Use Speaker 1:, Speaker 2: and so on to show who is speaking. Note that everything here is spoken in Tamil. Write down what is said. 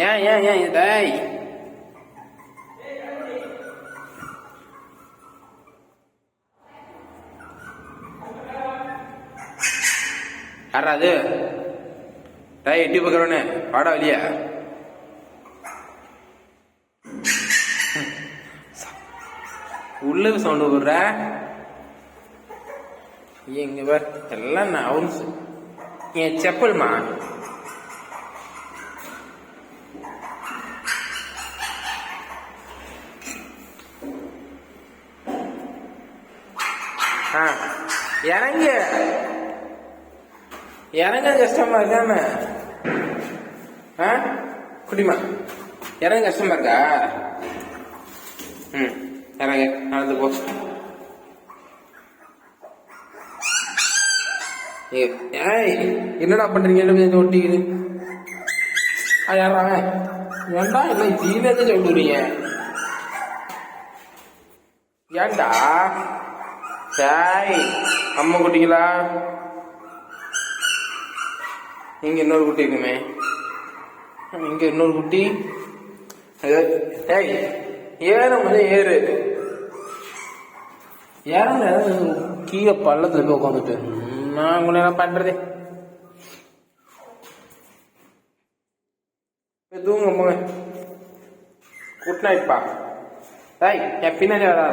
Speaker 1: ஏன் ஏன் ஏன் டேய் யாரா அது டேய் எட்டி பார்க்குறவனே. வாடா வெளியே. உள்ள சவுண்டு விடுற எங்க பார் எல்லாம் நான் அவன்ஸ் என் செப்பல்மா? ஆ இறங்க. இறங்க கஷ்டமா இருக்காம. ஆ குடிமா இறங்க கஷ்டமா இருக்கா? ம் இறங்க நடந்து போ. ஏய், என்னடா பண்றீங்க? என்ன ஒட்டிக்கிது. ஆ யாரா அவன்? ஏன்டா இல்லை தீனத்தை சொல்லுறீங்க ஏன்டா? சாய் அம்மா குட்டிங்களா? இங்கே இன்னொரு குட்டி இருக்குமே. இங்கே இன்னொரு குட்டி. ஏய் ஏறும் வந்து ஏறு. ஏறல கீழே பள்ளத்தில் போய் உட்காந்துட்டு நான் உங்களை என்ன பண்ணுறது தூங்க போங்க குட் நைட்ப்பா தாய் என் பின்னாடி வராத